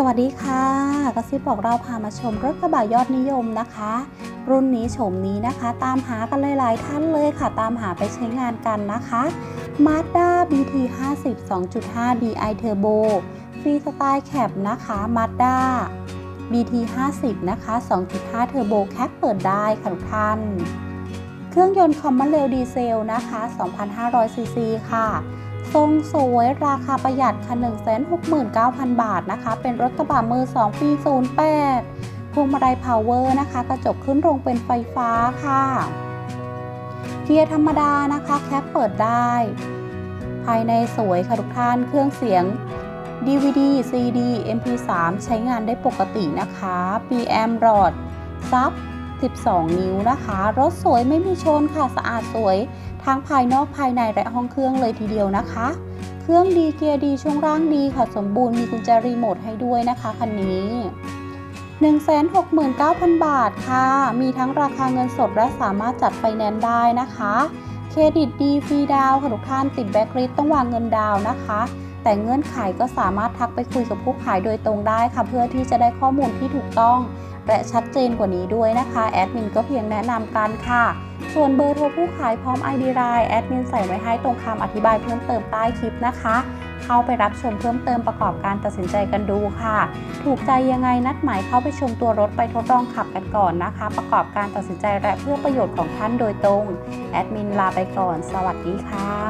สวัสดีค่ะกระซิบบอกเราพามาชมรถกระบะยอดนิยมนะคะ รุ่นนี้โฉมนี้นะคะ ตามหากันหลายๆท่านเลยค่ะ ตามหาไปใช้งานกันนะคะ Mazda BT 50 2.5 DI Turbo ฟรีสไตล์แคปนะคะ Mazda BT 50นะคะ 2.5 Turbo แคปเปิดได้ค่ะทุกท่าน เครื่องยนต์คอมมอนเรลดีเซลนะคะ 2,500ซีซีค่ะ ทรงสวยราคาประหยัดค่ะ 169,000 บาทนะคะ เป็นรถกระบะมือ 2 ปี 08 พวงมาลัยพาวเวอร์นะคะ กระจกขึ้นลงเป็นไฟฟ้าค่ะเกียร์ธรรมดานะคะ แคปเปิดได้ ภายในสวยค่ะทุกท่าน เครื่องเสียง DVD CD MP3 ใช้งานได้ปกตินะคะ PM รอดซับ 12 นิ้วนะคะ รถสวยไม่มีชนค่ะสะอาดสวย ทั้งภายนอกภายในและห้องเครื่องเลยทีเดียวนะคะ เครื่องดีเกียร์ดีช่วงล่างดีค่ะสมบูรณ์มีกุญแจรีโมทให้ด้วยนะคะคันนี้ 169,000 บาทค่ะ มีทั้งราคาเงินสดและสามารถจัดไฟแนนซ์ได้นะคะ เครดิตดีฟรีดาวค่ะทุกท่านติดแบ็คลิสต้องวางเงินดาวนะคะแต่เงื่อนไขก็สามารถทักไปคุยกับผู้ขายโดยตรงได้ค่ะ เพื่อที่จะได้ข้อมูลที่ถูกต้อง และชัดเจนกว่านี้ด้วยนะคะแอดมินก็เพียงแนะนำกันค่ะ ส่วนเบอร์โทรผู้ขายพร้อม ID ไลน์แอดมินใส่ไว้ให้ตรงคำอธิบายเพิ่มเติมใต้คลิปนะคะ เข้าไปรับชมเพิ่มเติมประกอบการตัดสินใจกันดูค่ะ ถูกใจยังไงนัดหมายเข้าไปชมตัวรถไปทดลองขับกันก่อนนะคะ ประกอบการตัดสินใจและเพื่อประโยชน์ของท่านโดยตรงแอดมินลาไปก่อน สวัสดีค่ะ